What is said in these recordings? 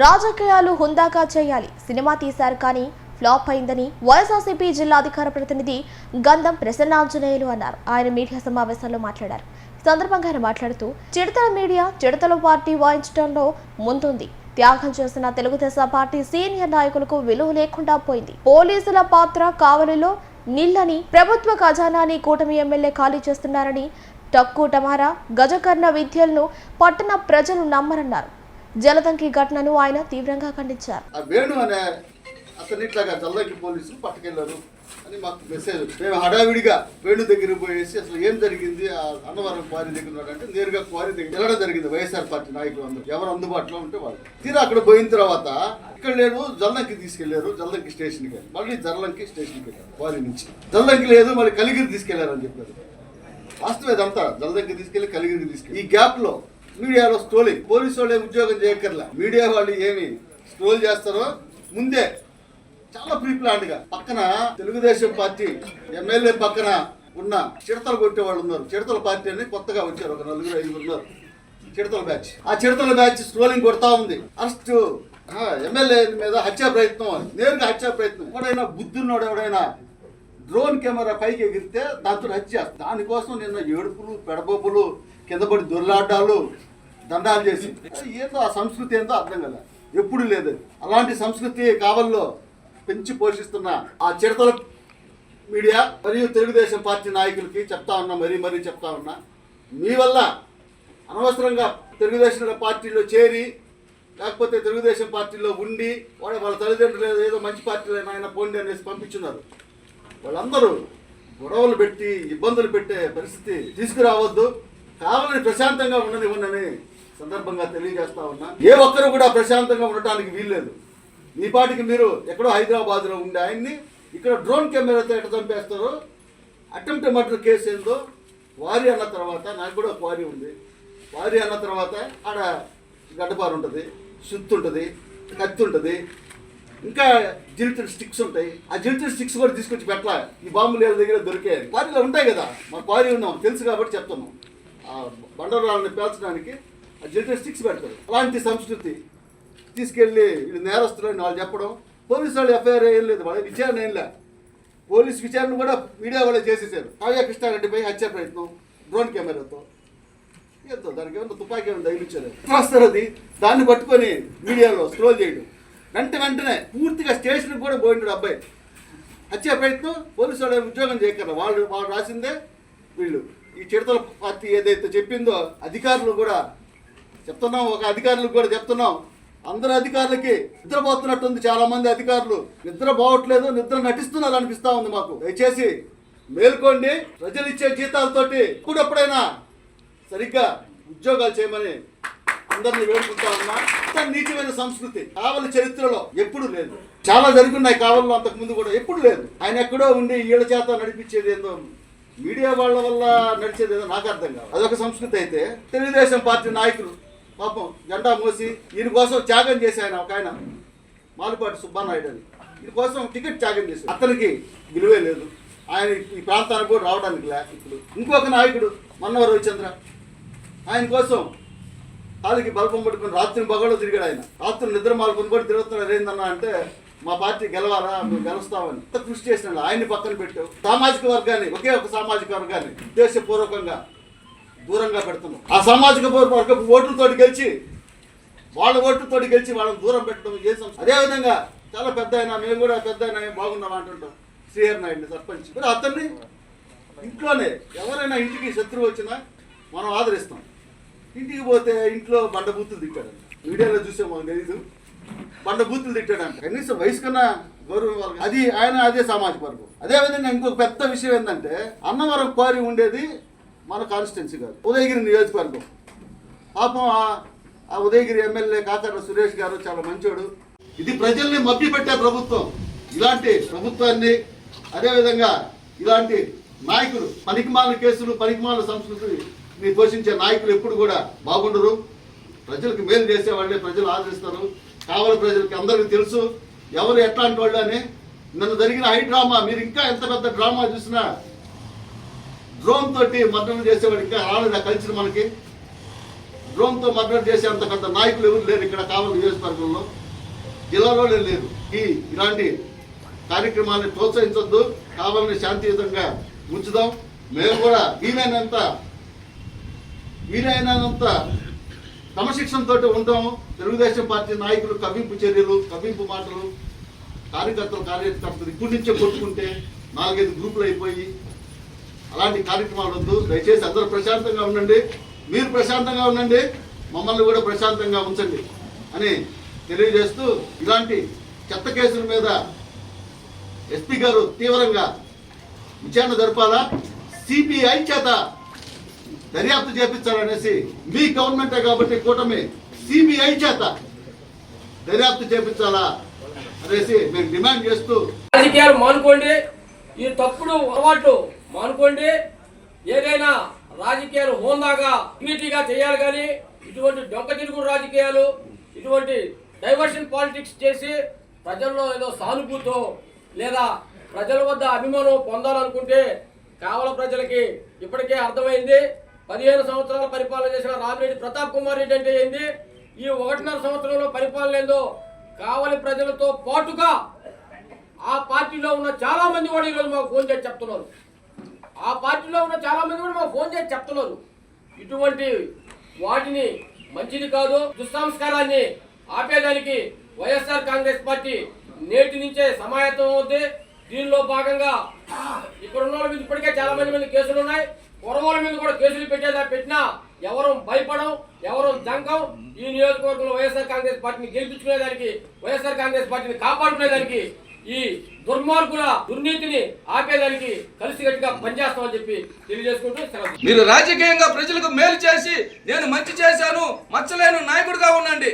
రాజకీయాలు హుందాగా చేయాలి. సినిమా తీశారు కానీ ఫ్లాప్ అయిందని వైఎస్ఆర్సీపీ జిల్లా అధికార ప్రతినిధి గంధం ప్రసన్నాంజనేయులు అన్నారు. ఆయన మీడియా సమావేశంలో మాట్లాడారు. సందర్భంగా ఆయన మాట్లాడుతూ చిడతల మీడియా చిడతల పార్టీ వాయించడంలో ముందుంది. త్యాగం చేసిన తెలుగుదేశం పార్టీ సీనియర్ నాయకులకు విలువ లేకుండా పోయింది. పోలీసుల పాత్ర కావలిలో నిల్లని ప్రభుత్వ ఖజానాని కూటమి ఎమ్మెల్యే ఖాళీ చేస్తున్నారని టక్కు టమారా గజకర్ణ విద్యలను పట్టణ ప్రజలు నమ్మరన్నారు. జలదంకి ఘటనను ఆయన తీవ్రంగా ఖండించారు. ఆ వేణు అనే అతని ఇట్లాగా చల్లకి పోలీసులు పట్టుకెళ్ళారు అని మాకు మెసేజ్. మేము హడావిడిగా వేణు దగ్గర పోయేసి అసలు ఏం జరిగింది? ఆ అన్నవరం క్వారీ దగ్గర అంటే నేరుగా క్వారీ దగ్గర వెళ్ళడం జరిగింది. వైఎస్ఆర్ పార్టీ నాయకులు అందరూ. ఎవరు అందుబాటులో ఉంటే వాళ్ళు. తీరా అక్కడ పోయిన తర్వాత ఇక్కడ లేదు జల్లంకి తీసుకెళ్ళారు. జల్లంకి స్టేషన్కి మళ్ళీ జల్లంకి స్టేషన్కి వెళ్ళారు క్వారీ నుంచి. జల్లంకి లేదు మళ్ళీ కలిగిరి తీసుకెళ్ళారు అని చెప్పారు. వాస్తవం ఇదంతా. జలదంకి తీసుకెళ్ళి కలిగిరికి తీసుకెళ్ళి ఈ గ్యాప్లో మీడియాలో స్ట్రోలింగ్ పోలీసు వాళ్ళే ఉద్యోగం చేయక్కర్లా. మీడియా వాళ్ళు ఏమి స్ట్రోల్ చేస్తారో ముందే చాలా ప్రీ గా పక్కన తెలుగుదేశం పార్టీ ఎమ్మెల్యే పక్కన ఉన్న చిడతలు కొట్టే వాళ్ళు ఉన్నారు. చిడతల పార్టీ అని కొత్తగా వచ్చారు ఒక నలుగురు ఐదుగురు ఉన్నారు. చిడతల బ్యాచ్. ఆ చిడతల బ్యాచ్ స్ట్రోలింగ్ కొడతా ఉంది. అరెస్ట్ ఎమ్మెల్యే మీద హత్యా ప్రయత్నం నేరుగా హత్యా ప్రయత్నం. ఎవడైనా బుద్ధున్నోడు ఎవడైనా డ్రోన్ కెమెరా పైకి ఎగిరితే దాంతో హత్య. దానికోసం నిన్న ఏడుపులు పెడబొబ్బులు కింద పడి దొర్లాడ్డాలు దండాలు చేసి. ఏందో ఆ సంస్కృతి ఏందో అర్థం కదా ఎప్పుడు లేదు అలాంటి సంస్కృతి కావల్లో పెంచి పోషిస్తున్న ఆ చిడతల మీడియా మరియు తెలుగుదేశం పార్టీ నాయకులకి చెప్తా ఉన్నా మరీ మరీ చెప్తా ఉన్నా మీ వల్ల అనవసరంగా తెలుగుదేశం పార్టీలో చేరి లేకపోతే తెలుగుదేశం పార్టీలో ఉండి వాళ్ళ వాళ్ళ తల్లిదండ్రులు ఏదో- ఏదో మంచి పార్టీలో ఆయన పోండి అనేసి పంపించున్నారు. వాళ్ళందరూ గొడవలు పెట్టి ఇబ్బందులు పెట్టే పరిస్థితి తీసుకురావద్దు. కావాలని ప్రశాంతంగా ఉండనివ్వనని సందర్భంగా తెలియజేస్తా ఉన్నా ఏ ఒక్కరు కూడా ప్రశాంతంగా ఉండటానికి వీల్లేదు. మీ పాటికి మీరు ఎక్కడో హైదరాబాద్లో ఉండే ఆయన్ని ఇక్కడ డ్రోన్ కెమెరాతో ఎట్ట చంపేస్తారో అటెంప్ట్ మర్డర్ కేసు ఏందో వారి అన్న తర్వాత నాకు కూడా క్వారీ ఉంది. వారి అన్న తర్వాత ఆడ గడ్డపారు ఉంటుంది సుత్తు ఉంటుంది కత్తి ఉంటుంది ఇంకా జిల్టెడ్ స్టిక్స్ ఉంటాయి. ఆ జిల్టెడ్ స్టిక్స్ కూడా తీసుకొచ్చి పెట్టాల. ఈ బాంబులు ఏళ్ళ దగ్గర దొరికాయి క్వారీలో ఉంటాయి కదా. మా క్వారీ ఉన్నాం తెలుసు కాబట్టి చెప్తున్నాం. ఆ బండరాళ్ళని పేల్చడానికి ఆ స్టిక్స్ పెడతారు. అలాంటి సంస్కృతి తీసుకెళ్ళి ఇది నేరస్తులని వాళ్ళు చెప్పడం పోలీసు వాళ్ళు ఎఫ్ఐఆర్ ఏం లేదు వాళ్ళ విచారణ ఏం లే. పోలీస్ విచారణ కూడా మీడియా వాళ్ళే చేసేసారు. కావ్య కృష్ణారెడ్డిపై హత్య ప్రయత్నం డ్రోన్ కెమెరాతో. ఎంతో దానికి ఏమన్నా తుపాకీ ఏమైనా తగిలించారు వస్తారు అది దాన్ని పట్టుకొని మీడియాలో స్క్రోల్ చేయడం. వెంట వెంటనే పూర్తిగా స్టేషన్కి కూడా పోయింటాడు అబ్బాయి. హత్య ప్రయత్నం పోలీసు వాళ్ళు ఉద్యోగం చేయగలరు వాళ్ళు వాళ్ళు రాసిందే వీళ్ళు. ఈ చిడతల పార్టీ ఏదైతే చెప్పిందో అధికారులు కూడా చెప్తున్నాం ఒక అధికారులకు కూడా చెప్తున్నాం. అందరు అధికారులకి నిద్రపోతున్నట్టుంది చాలా మంది అధికారులు. నిద్ర పోవట్లేదు నిద్ర నటిస్తున్నారు అనిపిస్తా ఉంది మాకు. దయచేసి మేల్కోండి ప్రజలు ఇచ్చే జీతాలతోటి ఇప్పుడెప్పుడైనా సరిగ్గా ఉద్యోగాలు చేయమని అందరిని వేడుకుంటా ఉన్నా. అంత నీచమైన సంస్కృతి కావలి చరిత్రలో ఎప్పుడు లేదు. చాలా జరుగున్నాయి కావల్లో అంతకు ముందు కూడా ఎప్పుడు లేదు. ఆయన ఎక్కడో ఉండి ఈళ్ళ చేత నడిపించేది ఏందో మీడియా వాళ్ళ వల్ల నడిచేది ఏదో నాకు అర్థం కాదు. అదొక సంస్కృతి అయితే తెలుగుదేశం పార్టీ నాయకులు పాపం జెండా మోసి ఈయన కోసం త్యాగం చేసి ఆయన ఒక ఆయన. మాలుపాటి సుబ్బానాయుడు అని. ఈయన కోసం టికెట్ త్యాగం చేశాడు. అతనికి విలువే లేదు. ఆయన ఈ ప్రాంతానికి కూడా రావడానికి లే ఇప్పుడు ఇంకొక నాయకుడు మన్నవ రవిచంద్ర. ఆయన కోసం కాలికి బల్పం పట్టుకుని రాత్రి బగళ్ళు తిరిగాడు ఆయన. రాత్రి నిద్ర మాల్కొని కూడా తిరుగుతున్నారు ఏందన్నా అంటే మా పార్టీ గెలవాలా? మేము గెలుస్తామని. ఎంత కృషి చేసినాడు. ఆయన్ని పక్కన పెట్టావు. సామాజిక వర్గాన్ని ఒకే ఒక సామాజిక వర్గాన్ని ఉద్దేశపూర్వకంగా దూరంగా పెడుతున్నాం. ఆ సామాజిక వర్గపు ఓట్లతోటి గెలిచి వాళ్ళ ఓట్లతోటి గెలిచి వాళ్ళని దూరం పెట్టడం చేసాం అదేవిధంగా చాలా పెద్ద అయినా మేము కూడా పెద్ద అయినా బాగున్నాం అంటుంటాం శ్రీహరి నాయుడిని సర్పంచ్. మరి అతన్ని ఇంట్లోనే ఎవరైనా ఇంటికి శత్రువు వచ్చినా మనం ఆదరిస్తాం. ఇంటికి పోతే ఇంట్లో బండ బూతులు తిట్టాడు మీడియాలో చూసే మాకు తెలీదు. బండ బూతులు తిట్టాడంట. కనీసం వయసు కన్నా గౌరవం అది ఆయన అదే సామాజిక వర్గం. అదే విధంగా ఇంకొక పెద్ద విషయం ఏంటంటే అన్నవరం కోరి ఉండేది మన కాన్స్టిట్యున్సీ గారు ఉదయగిరి నియోజకవర్గం. పాపం ఆ- ఉదయగిరి ఎమ్మెల్యే కాకర్ల సురేష్ గారు చాలా మంచోడు. ఇది ప్రజల్ని మభ్యపెట్టే ప్రభుత్వం. ఇలాంటి ప్రభుత్వాన్ని అదేవిధంగా ఇలాంటి నాయకులు పనికిమాల కేసులు పనికిమాల సంస్కృతిని పోషించే నాయకులు ఎప్పుడు కూడా బాగుండరు. ప్రజలకు మేలు చేసేవాళ్ళే ప్రజలు ఆదరిస్తారు. కావాలి ప్రజలకి అందరికీ తెలుసు. ఎవరు ఎట్లాంటి వాళ్ళు అని నిన్న జరిగిన హై డ్రామా మీరు ఇంకా ఎంత పెద్ద డ్రామా చూసినా డ్రోన్ తోటి మర్డర్ చేసేవాడు ఇంకా రాలేదు ఆ కల్చర్ మనకి? డ్రోన్తో మర్డర్ చేసేంత పెద్ద నాయకులు ఎవరు లేరు ఇక్కడ కావాలి నియోజకవర్గంలో. జిల్లాలోనే లేరు. ఈ ఇలాంటి కార్యక్రమాన్ని ప్రోత్సహించొద్దు. కావాలని శాంతియుతంగా ఉంచుదాం. మేము కూడా వీలైనంత వీలైనంత క్రమశిక్షణతో ఉంటాము. తెలుగుదేశం పార్టీ నాయకులు కవింపు చర్యలు కవింపు మాటలు కార్యకర్తలు కార్యకర్తలు ఇప్పటి నుంచే కొట్టుకుంటే నాలుగైదు గ్రూపులు అయిపోయి అలాంటి కార్యక్రమాలు వద్దు. దయచేసి అందరూ ప్రశాంతంగా ఉండండి. మీరు ప్రశాంతంగా ఉండండి. మమ్మల్ని కూడా ప్రశాంతంగా ఉంచండి అని తెలియజేస్తూ ఇలాంటి చెత్త కేసుల మీద ఎస్పీ గారు తీవ్రంగా విచారణ జరపాలా? సిబిఐ చేత దర్యాప్తు చేపించాలనేసి మీ గవర్నమెంటే కాబట్టి కూటమి సిబిఐ చేత దర్యాప్తు చేపించాలా అనేసి మేము డిమాండ్ చేస్తూ రాజకీయాలు మానుకోండి. ఈ తప్పుడు అలవాట్లు మానుకోండి. ఏదైనా రాజకీయాలు హోందాగా యూనిటీగా చేయాలి కానీ ఇటువంటి డొంక తిరుగుడు రాజకీయాలు ఇటువంటి డైవర్షన్ పాలిటిక్స్ చేసి ప్రజల్లో ఏదో సానుభూతో లేదా ప్రజల వద్ద అభిమానం పొందాలనుకుంటే కావల ప్రజలకి ఇప్పటికే అర్థమైంది. పదిహేను సంవత్సరాల పరిపాలన చేసిన రామిరెడ్డి ప్రతాప్ కుమార్ రెడ్డి అంటే ఏంది? ఈ ఒకటిన్నర సంవత్సరంలో పరిపాలన ఏందో కావలి ప్రజలతో పాటుగా ఆ పార్టీలో ఉన్న చాలామంది కూడా ఈరోజు మాకు ఫోన్ చేసి చెప్తున్నారు. ఆ పార్టీలో ఉన్న చాలా మంది కూడా మాకు ఫోన్ చేసి చెప్తున్నారు. ఇటువంటి వాటిని మంచిది కాదు దుస్సంస్కారాన్ని ఆపేదానికి వైఎస్ఆర్ కాంగ్రెస్ పార్టీ నేటి నుంచే సమాయత్తం అవుద్ది. దీనిలో భాగంగా ఇక్కడ ఉన్న వాళ్ళ మీద ఇప్పటికే చాలా మంది మంది కేసులు ఉన్నాయి. కురవాల మీద కూడా కేసులు పెట్టేదా పెట్టినా ఎవరు భయపడం ఎవరు జంకం. ఈ నియోజకవర్గంలో వైఎస్ఆర్ కాంగ్రెస్ పార్టీని గెలిపించుకునేదానికి వైఎస్ఆర్ కాంగ్రెస్ పార్టీని కాపాడుకునేదానికి ఈ దుర్మార్గుల దుర్నీతిని ఆపేదానికి కలిసికట్టుగా పనిచేస్తామని చెప్పి తెలియజేసుకుంటూ సెలవు మీరు రాజకీయంగా ప్రజలకు మేలు చేసి నేను మంచి చేశాను మచ్చలేను నాయకుడిగా ఉండండి.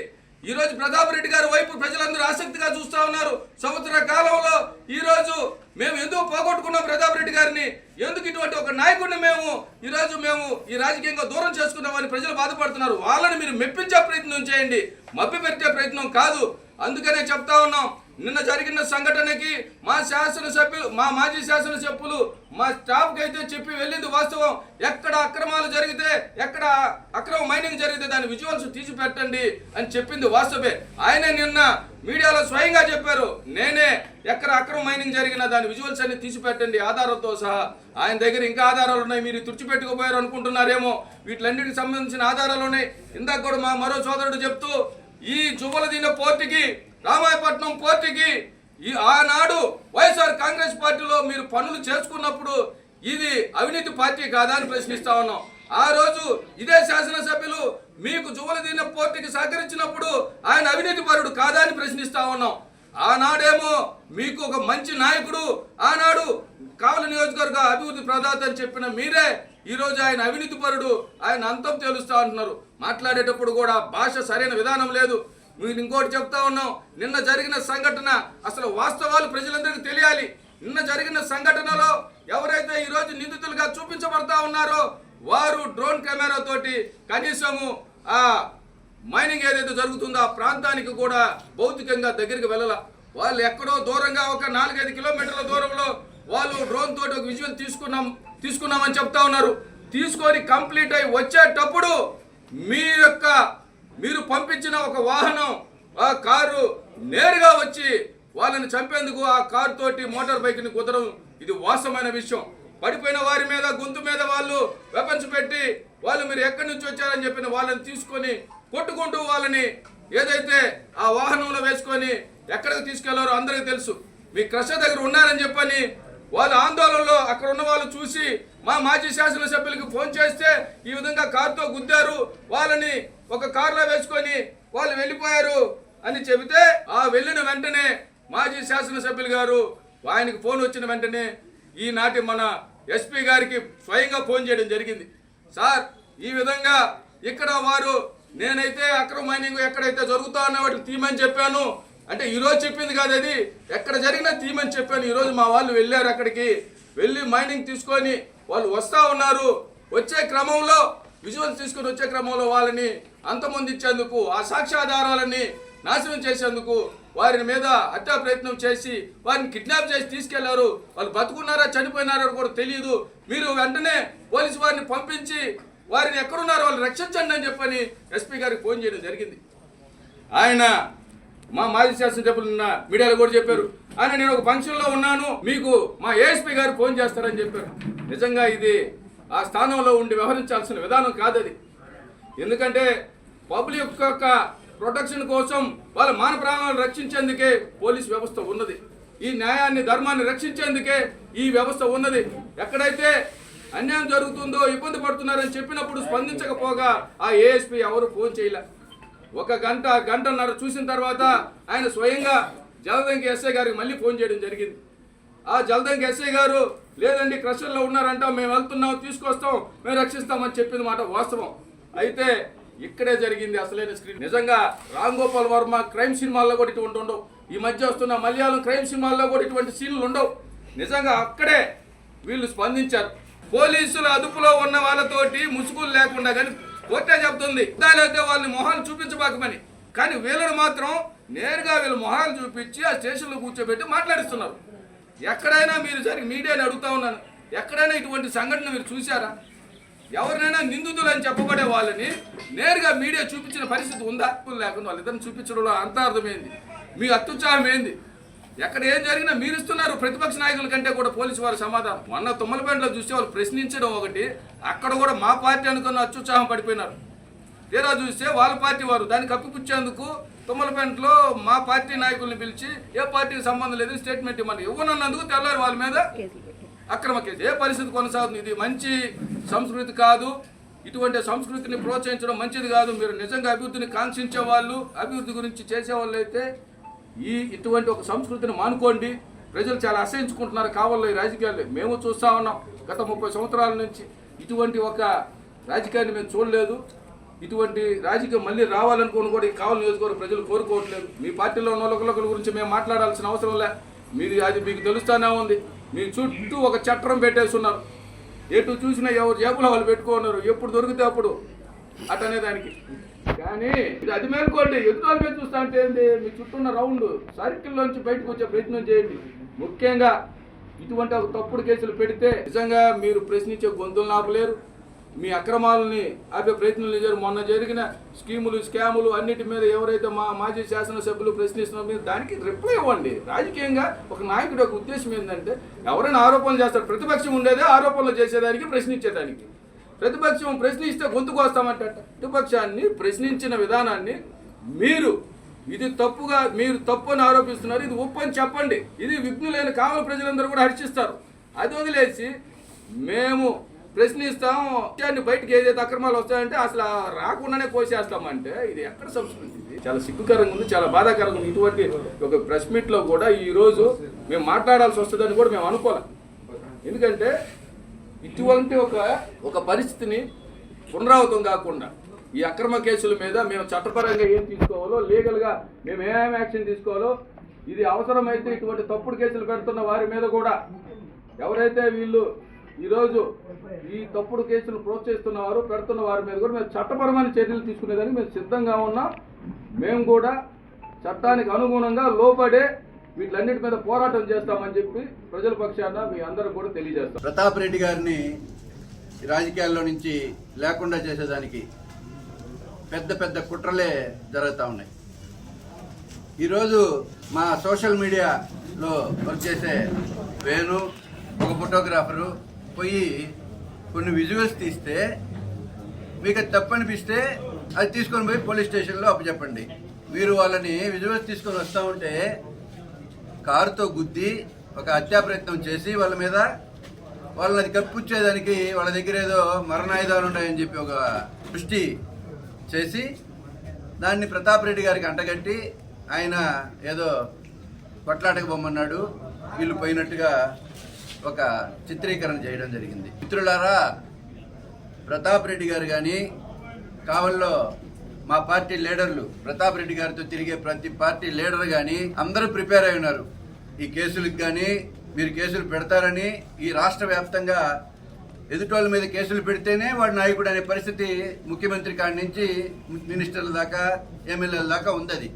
ఈ రోజు ప్రతాప్ రెడ్డి గారి వైపు ప్రజలందరూ ఆసక్తిగా చూస్తా ఉన్నారు. సంవత్సర కాలంలో ఈ రోజు మేము ఎందుకు పోగొట్టుకున్నాం ప్రతాప్ రెడ్డి గారిని? ఎందుకు ఇటువంటి ఒక నాయకుడిని మేము ఈ రోజు మేము ఈ రాజకీయంగా దూరం చేసుకున్నామని ప్రజలు బాధపడుతున్నారు? వాళ్ళని మీరు మెప్పించే ప్రయత్నం చేయండి. మభ్య పెట్టే ప్రయత్నం కాదు. అందుకనే చెప్తా ఉన్నాం. నిన్న జరిగిన సంఘటనకి మా శాసనసభ్యులు మా మాజీ శాసనసభ్యులు మా స్టాఫ్కి అయితే చెప్పి వెళ్ళింది వాస్తవం. ఎక్కడ అక్రమాలు జరిగితే ఎక్కడ అక్రమ మైనింగ్ జరిగితే దాని విజువల్స్ తీసి పెట్టండి అని చెప్పింది వాస్తవే ఆయనే నిన్న మీడియాలో స్వయంగా చెప్పారు నేనే ఎక్కడ అక్రమ మైనింగ్ జరిగినా దాని విజువల్స్ అన్ని తీసి పెట్టండి ఆధారంతో సహా. ఆయన దగ్గర ఇంకా ఆధారాలు ఉన్నాయి మీరు తుడిచిపెట్టుకుపోయారు అనుకుంటున్నారేమో. వీటిలన్నిటికి సంబంధించిన ఆధారాలు ఉన్నాయి. ఇందాక కూడా మా మరో సోదరుడు చెప్తూ ఈ జుబలదీన పోర్టుకి రామాయపట్నం పోర్టుకి ఈ ఆనాడు వైఎస్ఆర్ కాంగ్రెస్ పార్టీలో మీరు పనులు చేసుకున్నప్పుడు ఇది అవినీతి పార్టీ కాదా అని ప్రశ్నిస్తా ఉన్నాం. ఆ రోజు ఇదే శాసనసభ్యులు మీకు జువలదీన పోర్టుకి సహకరించినప్పుడు ఆయన అవినీతి పరుడు కాదా అని ప్రశ్నిస్తా ఉన్నాం. ఆనాడేమో మీకు ఒక మంచి నాయకుడు ఆనాడు కావల నియోజకవర్గ అభివృద్ధి ప్రదాత అని చెప్పిన మీరే ఈరోజు ఆయన అవినీతి పరుడు ఆయన అంతం తేలుస్తా అంటున్నారు. మాట్లాడేటప్పుడు కూడా భాష సరైన విధానం లేదు. మీరు ఇంకోటి చెప్తా ఉన్నాం నిన్న జరిగిన సంఘటన అసలు వాస్తవాలు ప్రజలందరికీ తెలియాలి. నిన్న జరిగిన సంఘటనలో ఎవరైతే ఈ రోజు నిందితులుగా చూపించబడతా ఉన్నారో వారు డ్రోన్ కెమెరా తోటి కనీసము ఆ మైనింగ్ ఏదైతే జరుగుతుందో ఆ ప్రాంతానికి కూడా భౌతికంగా దగ్గరికి వెళ్ళాల. వాళ్ళు ఎక్కడో దూరంగా ఒక నాలుగైదు కిలోమీటర్ల దూరంలో వాళ్ళు డ్రోన్ తోటి ఒక విజువల్ తీసుకున్నాం తీసుకున్నామని చెప్తా ఉన్నారు. తీసుకొని కంప్లీట్ అయి వచ్చేటప్పుడు మీ యొక్క మీరు పంపించిన ఒక వాహనం ఆ కారు నేరుగా వచ్చి వాళ్ళని చంపేందుకు ఆ కారు తోటి మోటార్ బైక్ని కుదరం ఇది వాస్తవమైన విషయం. పడిపోయిన వారి మీద గొంతు మీద వాళ్ళు వెపన్స్ పెట్టి వాళ్ళు మీరు ఎక్కడి నుంచి వచ్చారని చెప్పిన వాళ్ళని తీసుకొని కొట్టుకుంటూ వాళ్ళని ఏదైతే ఆ వాహనంలో వేసుకొని ఎక్కడికి తీసుకెళ్ళారో అందరికీ తెలుసు. మీ క్రష దగ్గర ఉన్నారని చెప్పని వాళ్ళ ఆందోళనలో అక్కడ ఉన్న వాళ్ళు చూసి మా మాజీ శాసనసభ్యులకి ఫోన్ చేస్తే ఈ విధంగా కారుతో గుద్దారు. వాళ్ళని ఒక కారులో వేసుకొని వాళ్ళు వెళ్ళిపోయారు అని చెబితే ఆ వెళ్ళిన వెంటనే మాజీ శాసనసభ్యులు గారు ఆయనకి ఫోన్ వచ్చిన వెంటనే ఈనాటి మన ఎస్పీ గారికి స్వయంగా ఫోన్ చేయడం జరిగింది. సార్ ఈ విధంగా ఇక్కడ వారు నేనైతే అక్రమ మైనింగ్ ఎక్కడైతే జరుగుతా ఉన్న వాటిని తీయమని చెప్పాను అంటే ఈరోజు చెప్పింది కాదు అది. ఎక్కడ జరిగినా తీయమని చెప్పాను. ఈరోజు మా వాళ్ళు వెళ్ళారు అక్కడికి. వెళ్ళి మైనింగ్ తీసుకొని వాళ్ళు వస్తూ ఉన్నారు. వచ్చే క్రమంలో విజువల్స్ తీసుకుని వచ్చే క్రమంలో వాళ్ళని అంతమొందించేందుకు ఆ సాక్ష్యాధారాలని నాశనం చేసేందుకు వారి మీద హత్యా ప్రయత్నం చేసి వారిని కిడ్నాప్ చేసి తీసుకెళ్ళారు. వాళ్ళు బతుకున్నారా చనిపోయినారా కూడా తెలియదు మీరు వెంటనే పోలీసు వారిని పంపించి వారిని ఎక్కడున్నారో వాళ్ళు రక్షించండి అని చెప్పని ఎస్పీ గారికి ఫోన్ చేయడం జరిగింది. ఆయన మా మాజీ శాసనసభ్యులు ఉన్న మీడియాలో కూడా చెప్పారు. ఆయన నేను ఒక ఫంక్షన్లో ఉన్నాను. మీకు మా ఏఎస్పీ గారు ఫోన్ చేస్తారని చెప్పారు. నిజంగా ఇది ఆ స్థానంలో ఉండి వ్యవహరించాల్సిన విధానం కాదు అది ఎందుకంటే పబ్లిక్ యొక్క ప్రొటెక్షన్ కోసం వాళ్ళ మాన ప్రాణాలను రక్షించేందుకే పోలీస్ వ్యవస్థ ఉన్నది. ఈ న్యాయాన్ని ధర్మాన్ని రక్షించేందుకే ఈ వ్యవస్థ ఉన్నది. ఎక్కడైతే అన్యాయం జరుగుతుందో ఇబ్బంది పడుతున్నారని చెప్పినప్పుడు స్పందించకపోగా ఆ ఏఎస్పీ ఎవరు ఫోన్ చేయలే. ఒక గంట గంటన్నర చూసిన తర్వాత ఆయన స్వయంగా జలదంకి ఎస్ఐ గారికి మళ్ళీ ఫోన్ చేయడం జరిగింది. ఆ జల్దంకి ఎస్ఐ గారు లేదండి క్రషర్లో ఉన్నారంట మేము వెళ్తున్నాం తీసుకొస్తాం మేము రక్షిస్తామని చెప్పింది మాట వాస్తవం. అయితే ఇక్కడే జరిగింది అసలైన స్క్రీన్. నిజంగా రామ్ గోపాల్ వర్మ క్రైమ్ సినిమాల్లో కూడా ఇటువంటి ఉండవు. ఈ మధ్య వస్తున్న మలయాళం క్రైమ్ సినిమాల్లో కూడా ఇటువంటి సీన్లు ఉండవు. నిజంగా అక్కడే వీళ్ళు స్పందించారు. పోలీసుల అదుపులో ఉన్న వాళ్ళతోటి ముసుగులు లేకుండా కానీ కోర్టే చెప్తుంది. అయితే వాళ్ళని మొహాలు చూపించబాకమని. కానీ వీళ్ళని మాత్రం నేరుగా వీళ్ళు మొహాలు చూపించి ఆ స్టేషన్లో కూర్చోబెట్టి మాట్లాడిస్తున్నారు. ఎక్కడైనా మీరు సరి మీడియాని అడుగుతా ఉన్నాను. ఎక్కడైనా ఇటువంటి సంఘటన మీరు చూసారా ఎవరినైనా నిందితులు అని చెప్పబడే వాళ్ళని నేరుగా మీడియా చూపించిన పరిస్థితి ఉందా? లేకుండా వాళ్ళిద్దరిని చూపించడంలో అంతార్థమైంది మీ అత్యుత్సాహం ఏంది? ఎక్కడ ఏం జరిగినా మీరు ఇస్తున్నారు ప్రతిపక్ష నాయకుల కంటే కూడా పోలీసు వారు సమాధానం. మొన్న తుమ్మలపేటలో చూస్తే వాళ్ళు ప్రశ్నించడం ఒకటి అక్కడ కూడా మా పార్టీ అనుకున్న అత్యుత్సాహం పడిపోయినారు. తీరా చూస్తే వాళ్ళ పార్టీ వారు. దాన్ని కప్పిపుచ్చేందుకు తుమ్మలపేటలో మా పార్టీ నాయకుల్ని పిలిచి ఏ పార్టీకి సంబంధం లేదు స్టేట్మెంట్ ఇవ్వమని ఇవ్వనున్నందుకు తెల్లారి వాళ్ళ మీద అక్రమ కేసు. ఏ పరిస్థితి కొనసాగుతుంది? ఇది మంచి సంస్కృతి కాదు. ఇటువంటి సంస్కృతిని ప్రోత్సహించడం మంచిది కాదు. మీరు నిజంగా అభివృద్ధిని కాంక్షించే వాళ్ళు అభివృద్ధి గురించి చేసేవాళ్ళు అయితే ఈ ఇటువంటి ఒక సంస్కృతిని మానుకోండి. ప్రజలు చాలా అసహించుకుంటున్నారు. కావాలో ఈ రాజకీయాలు మేము చూస్తా ఉన్నాం. గత ముప్పై సంవత్సరాల నుంచి ఇటువంటి ఒక రాజకీయాన్ని మేము చూడలేదు. ఇటువంటి రాజకీయం మళ్ళీ రావాలనుకోని కూడా ఈ కావాలి నియోజకవర్గ ప్రజలు కోరుకోవట్లేదు. మీ పార్టీలో ఉన్న ఒకరికొకరి గురించి మేము మాట్లాడాల్సిన అవసరం లే. మీరు అది మీకు తెలుస్తానే ఉంది. మీ చుట్టూ ఒక చట్టం పెట్టేసి ఉన్నారు ఎటు చూసినా ఎవరు జేబులో వాళ్ళు పెట్టుకున్నారు ఎప్పుడు దొరికితే అప్పుడు. అటనే దానికి. కానీ ఇది అది మేలుకోండి. ఎదుటి మీద చూస్తా అంటే ఏంటి మీ చుట్టూ ఉన్న రౌండ్ సర్కిల్లోంచి బయటకు వచ్చే ప్రయత్నం చేయండి. ముఖ్యంగా ఇటువంటి ఒక తప్పుడు కేసులు పెడితే నిజంగా మీరు ప్రశ్నించే గొంతులు ఆపలేరు మీ అక్రమాలని ఆపే ప్రయత్నం చేశారు. మొన్న జరిగిన స్కీములు స్కాములు అన్నిటి మీద ఎవరైతే మా మాజీ శాసనసభ్యులు ప్రశ్నిస్తున్నారో మీరు దానికి రిప్లై ఇవ్వండి. రాజకీయంగా ఒక నాయకుడు యొక్క ఉద్దేశం ఏంటంటే ఎవరైనా ఆరోపణలు చేస్తారు ప్రతిపక్షం ఉండేదే ఆరోపణలు చేసేదానికి ప్రశ్నించేదానికి. ప్రతిపక్షం ప్రశ్నిస్తే గొంతుకొస్తామంట ప్రతిపక్షాన్ని ప్రశ్నించిన విధానాన్ని మీరు ఇది తప్పుగా మీరు తప్పు అని ఆరోపిస్తున్నారు ఇది ఒప్పు అని చెప్పండి. ఇది విఘ్నులైన కావల ప్రజలందరూ కూడా హర్షిస్తారు. అది వదిలేసి మేము ప్రశ్నిస్తాం. విషయాన్ని బయటకు ఏదైతే అక్రమాలు వస్తాయంటే అసలు రాకుండానే కోసేస్తామంటే ఇది ఎక్కడ సంస్కృతి ఇది? చాలా సిగ్గుకరంగా ఉంది చాలా బాధాకరంగా ఉంది. ఇటువంటి ఒక ప్రెస్ మీట్లో కూడా ఈ రోజు మేము మాట్లాడాల్సి వస్తుందని కూడా మేము అనుకోలేం ఎందుకంటే ఇటువంటి ఒక ఒక పరిస్థితిని పునరావృతం కాకుండా ఈ అక్రమ కేసుల మీద మేము చట్టపరంగా ఏం తీసుకోవాలో లీగల్గా మేము ఏమేమి యాక్షన్ తీసుకోవాలో ఇది అవసరమైతే ఇటువంటి తప్పుడు కేసులు పెడుతున్న వారి మీద కూడా ఎవరైతే వీళ్ళు ఈరోజు ఈ తప్పుడు కేసులు ప్రోత్సహిస్తున్న వారు పెడుతున్న వారి మీద కూడా మేము చట్టపరమైన చర్యలు తీసుకునేదానికి మేము సిద్ధంగా ఉన్నాం. మేము కూడా చట్టానికి అనుగుణంగా లోపడే వీటిలన్నిటి మీద పోరాటం చేస్తామని చెప్పి ప్రజల పక్షాన మీ అందరూ కూడా తెలియజేస్తాం. ప్రతాప్ రెడ్డి గారిని రాజకీయాల్లో నుంచి లేకుండా చేసేదానికి పెద్ద పెద్ద కుట్రలే జరుగుతూ ఉన్నాయి. ఈరోజు మా సోషల్ మీడియాలో వర్క్ చేసే వేణు ఒక ఫోటోగ్రాఫరు పోయి కొన్ని విజువల్స్ తీస్తే మీకు అది తప్పనిపిస్తే అది తీసుకొని పోయి పోలీస్ స్టేషన్లో అప్పచెప్పండి. మీరు వాళ్ళని విజువల్స్ తీసుకొని వస్తూ ఉంటే కారుతో గుద్ది ఒక హత్యా ప్రయత్నం చేసి వాళ్ళ మీద వాళ్ళని అది కప్పిచ్చేదానికి వాళ్ళ దగ్గర ఏదో మరణాయుధాలు ఉన్నాయని చెప్పి ఒక దృష్టి చేసి దాన్ని ప్రతాప్ రెడ్డి గారికి అంటగట్టి ఆయన ఏదో కొట్లాటకు బొమ్మన్నాడు. వీళ్ళు పోయినట్టుగా ఒక చిత్రీకరణ చేయడం జరిగింది. మిత్రులారా ప్రతాప్ రెడ్డి గారు కానీ కావల్లో మా పార్టీ లీడర్లు ప్రతాప్ రెడ్డి గారితో తిరిగే ప్రతి పార్టీ లీడర్ కానీ అందరూ ప్రిపేర్ అయి ఉన్నారు. ఈ కేసులకు కానీ మీరు కేసులు పెడతారని ఈ రాష్ట్ర వ్యాప్తంగా ఎదుటోళ్ళ మీద కేసులు పెడితేనే వాడు నాయకుడు అనే పరిస్థితి ముఖ్యమంత్రి కాడి నుంచి మినిస్టర్ల దాకా ఎమ్మెల్యేల దాకా ఉంది అది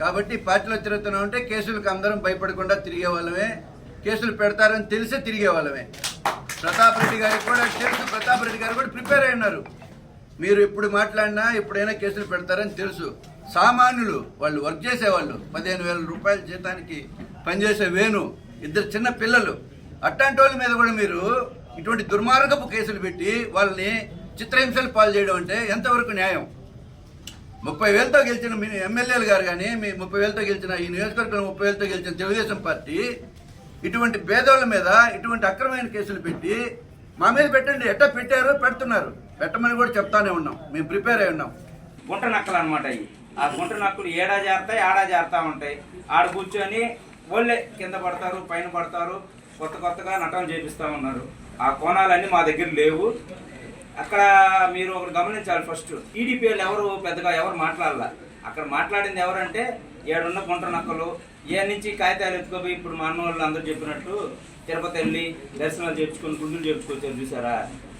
కాబట్టి పార్టీలో తిరుగుతున్నాం అంటే కేసులకు అందరం భయపడకుండా తిరిగే వాళ్ళమే కేసులు పెడతారని తెలిసే తిరిగే వాళ్ళమే ప్రతాప్ రెడ్డి గారికి కూడా తెలుసు ప్రతాప్ రెడ్డి గారు కూడా ప్రిపేర్ అయినారు మీరు ఇప్పుడు మాట్లాడినా ఎప్పుడైనా కేసులు పెడతారని తెలుసు. సామాన్యులు వాళ్ళు వర్క్ చేసేవాళ్ళు. పదిహేను వేల రూపాయల జీతానికి పనిచేసే వేణు ఇద్దరు చిన్న పిల్లలు. అట్లాంటి వాళ్ళ మీద కూడా మీరు ఇటువంటి దుర్మార్గపు కేసులు పెట్టి వాళ్ళని చిత్రహింసలు పాలు చేయడం అంటే ఎంతవరకు న్యాయం? ముప్పై వేలతో గెలిచిన మీ ఎమ్మెల్యేలు గారు కానీ మీ ముప్పై వేలతో గెలిచిన ఈ నియోజకవర్గంలో ముప్పై వేలతో గెలిచిన తెలుగుదేశం పార్టీ ఇటువంటి భేదాల మీద ఇటువంటి అక్రమమైన కేసులు పెట్టి మా మీద పెట్టండి ఎట్టా పెట్టారు పెడుతున్నారు. పెట్టమని కూడా చెప్తానే ఉన్నాం. మేము ప్రిపేర్ అయి ఉన్నాం. గుంట నక్కలు అనమాట అవి. ఆ గుంట నక్కలు ఏడా జారుతాయి ఆడా చేరుతా ఉంటాయి. ఆడ కూర్చొని వాళ్ళే కింద పడతారు పైన పడతారు కొత్త కొత్తగా నటన చేపిస్తూ ఉన్నారు. ఆ కోణాలన్నీ మా దగ్గర లేవు. అక్కడ మీరు ఒకటి గమనించాలి ఫస్ట్. టీడీపీ వాళ్ళు ఎవరు పెద్దగా ఎవరు మాట్లాడాల? అక్కడ మాట్లాడింది ఎవరంటే ఏడున్న గుంట నక్కలు ఇవన్నీ నుంచి కాగితాలు ఎత్తుకోపోయి ఇప్పుడు మా అన్న వాళ్ళు అందరూ చెప్పినట్టు తిరుపతి వెళ్ళి దర్శనాలు చేర్చుకొని గుండెలు చేర్చుకొచ్చారు చూసారా?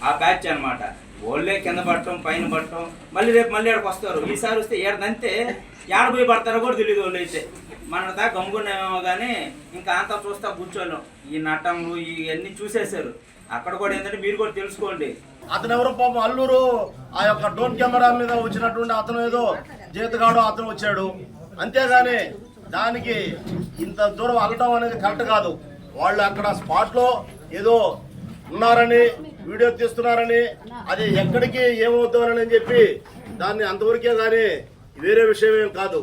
ఆ బ్యాచ్ అన్నమాట. ఓళ్ళే కింద పడటం పైన పడటం మళ్ళీ రేపు మళ్ళీ ఆడికి వస్తారు. ఈసారి వస్తే ఏడదంతే. ఏడ పోయి పడతారో కూడా తెలియదు వాళ్ళు అయితే. మన దా గమ్ముకున్నామేమో కానీ ఇంకా అంతా చూస్తా కూర్చోలేం. ఈ నటనలు ఇవన్నీ చూసేశారు. అక్కడ కూడా ఏంటంటే మీరు కూడా తెలుసుకోండి. అతను ఎవరు పాపం అల్లూరు ఆ యొక్క డ్రోన్ కెమెరా మీద వచ్చినటువంటి అతను ఏదో జీతగాడు అతను వచ్చాడు. అంతేగాని దానికి ఇంత దూరం వెళ్ళటం అనేది కరెక్ట్ కాదు. వాళ్ళు అక్కడ స్పాట్లో ఏదో ఉన్నారని వీడియో తీస్తున్నారని అది ఎక్కడికి ఏమవుతారని చెప్పి దాన్ని అంతవరకే కానీ వేరే విషయం ఏం కాదు.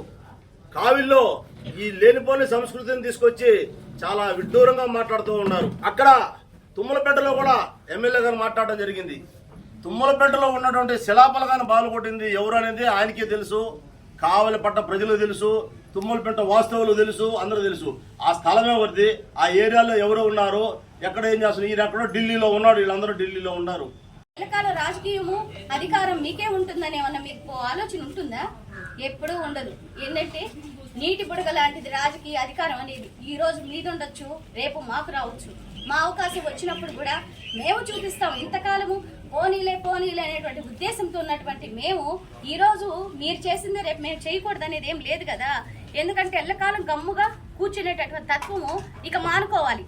కావిల్లో ఈ లేనిపోని సంస్కృతిని తీసుకొచ్చి చాలా విడ్డూరంగా మాట్లాడుతూ ఉన్నారు. అక్కడ తుమ్మలపేటలో కూడా ఎమ్మెల్యే గారు మాట్లాడడం జరిగింది. తుమ్మలపేటలో ఉన్నటువంటి శిలాపలకాన్ని బాలు కొట్టింది ఎవరు అనేది ఆయనకే తెలుసు. కావలి పట్ట తెలుసు తుమ్మలపేట వాస్తవులు తెలుసు అందరూ తెలుసు. ఆ స్థలమే వరిది ఆ ఏరియాలో ఎవరు ఉన్నారు ఎక్కడ ఏం చేస్తున్నారు ఈయన ఎక్కడో ఢిల్లీలో ఉన్నాడు వీళ్ళందరూ ఢిల్లీలో ఉన్నారు. వెనకాల రాజకీయము అధికారం మీకే ఉంటుందని ఏమన్నా మీకు ఆలోచన ఉంటుందా? ఎప్పుడూ ఉండదు. ఏంటంటే నీటి బుడగ లాంటిది రాజకీయ అధికారం అనేది ఈ రోజు మీది ఉండొచ్చు రేపు మాకు రావచ్చు. మా అవకాశం వచ్చినప్పుడు కూడా మేము చూపిస్తాం ఇంతకాలము పోనీలే పోనీలే అనేటువంటి ఉద్దేశంతో ఉన్నటువంటి మేము ఈ రోజు మీరు చేసిందే రేపు మేము చేయకూడదు అనేది ఏం లేదు కదా. ఎందుకంటే ఎల్లకాలం గమ్ముగా కూర్చునేటటువంటి తత్వము ఇక మానుకోవాలి.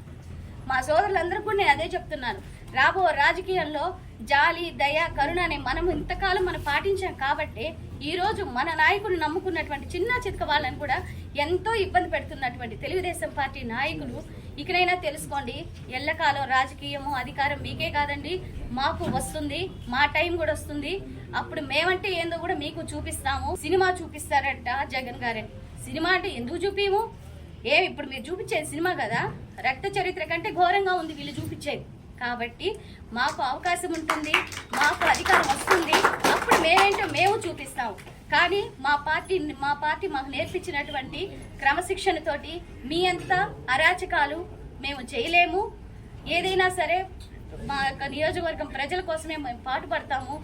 మా సోదరులందరూ కూడా నేను అదే చెప్తున్నాను. రాబో రాజకీయంలో జాలి దయ కరుణ అనే మనం ఇంతకాలం మనం పాటించాం కాబట్టి ఈరోజు మన నాయకులు నమ్ముకున్నటువంటి చిన్న చితక వాళ్ళని కూడా ఎంతో ఇబ్బంది పెడుతున్నటువంటి తెలుగుదేశం పార్టీ నాయకులు ఇకనైనా తెలుసుకోండి ఎల్లకాలం రాజకీయము అధికారం మీకే కాదండి మాకు వస్తుంది మా టైం కూడా వస్తుంది. అప్పుడు మేమంటే ఏందో కూడా మీకు చూపిస్తాము. సినిమా చూపిస్తారంట జగన్ గారని సినిమా అంటే ఎందుకు చూపిము? ఏ ఇప్పుడు మీరు చూపించేది సినిమా కదా? రక్త చరిత్ర కంటే ఘోరంగా ఉంది వీళ్ళు చూపించేది. కాబట్టి మాకు అవకాశం ఉంటుంది మాకు అధికారం వస్తుంది. అప్పుడు మేమేంటో మేము చూపిస్తాము. కానీ మా పార్టీ మా పార్టీ మాకు నేర్పించినటువంటి క్రమశిక్షణతోటి మీ అంత అరాచకాలు మేము చేయలేము. ఏదైనా సరే మా యొక్క నియోజకవర్గం ప్రజల కోసమే మేము పాటుపడతాము.